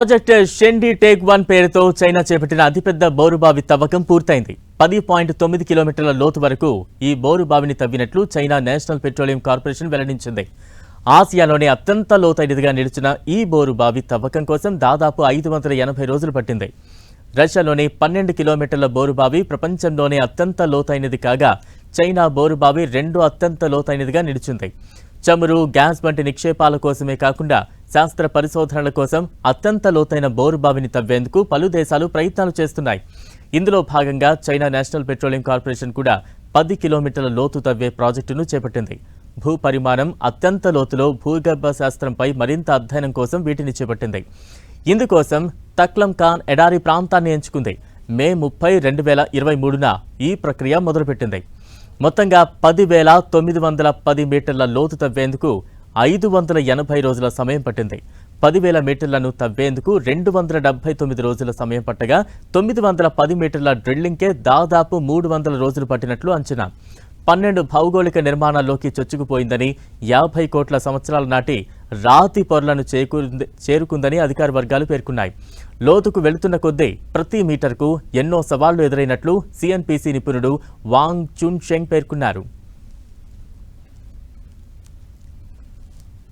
Project Shendi take one పేరుతో China చేపట్టిన అతిపెద్ద బోరుబావి తవ్వకం పూర్తయింది. పది పాయింట్ తొమ్మిది కిలోమీటర్ల లోతు వరకు ఈ బోరుబావిని తవ్వినట్లు చైనా నేషనల్ పెట్రోలియం కార్పొరేషన్ వెల్లడించింది. ఆసియాలోనే అత్యంత లోతైనదిగా నిలిచిన ఈ బోరుబావి తవ్వకం కోసం దాదాపు ఐదు వందల ఎనభై రోజులు పట్టింది. రష్యాలోని పన్నెండు కిలోమీటర్ల బోరుబావి ప్రపంచంలోనే అత్యంత లోతైనది కాగా చైనా బోరుబావి రెండు అత్యంత లోతైనదిగా నిలిచింది. చమురు గ్యాస్ వంటి నిక్షేపాల కోసమే కాకుండా శాస్త్ర పరిశోధనల కోసం అత్యంత లోతైన బోరుబావిని తవ్వేందుకు పలు దేశాలు ప్రయత్నాలు చేస్తున్నాయి. ఇందులో భాగంగా చైనా నేషనల్ పెట్రోలియం కార్పొరేషన్ కూడా పది కిలోమీటర్ల లోతు తవ్వే ప్రాజెక్టును చేపట్టింది. భూ పరిమాణం అత్యంత లోతులో భూగర్భ శాస్త్రంపై మరింత అధ్యయనం కోసం వీటిని చేపట్టింది. ఇందుకోసం తక్లం ఖాన్ ఎడారి ప్రాంతాన్ని ఎంచుకుంది. మే ముప్పై రెండు వేల ఇరవై మూడున ఈ ప్రక్రియ మొదలుపెట్టింది. మొత్తంగా పదివేల తొమ్మిది వందల పది మీటర్ల లోతు తవ్వేందుకు ఐదు వందల ఎనభై రోజుల సమయం పట్టింది. పదివేల మీటర్లను తవ్వేందుకు రెండు వందల డెబ్బై తొమ్మిది రోజుల సమయం పట్టగా తొమ్మిది వందల పది మీటర్ల డ్రిల్లింగ్కే దాదాపు మూడు వందల రోజులు పట్టినట్లు అంచనా. పన్నెండు భౌగోళిక నిర్మాణాల్లోకి చొచ్చుకుపోయిందని యాభై కోట్ల సంవత్సరాల నాటి రాతి పొరలను చేకూరింది చేరుకుందని అధికార వర్గాలు పేర్కొన్నాయి. లోతుకు వెళుతున్న కొద్దీ ప్రతి మీటర్కు ఎన్నో సవాళ్ళు ఎదురైనట్లు సిఎన్పిసి నిపుణుడు వాంగ్ చున్ షెంగ్ పేర్కొన్నారు.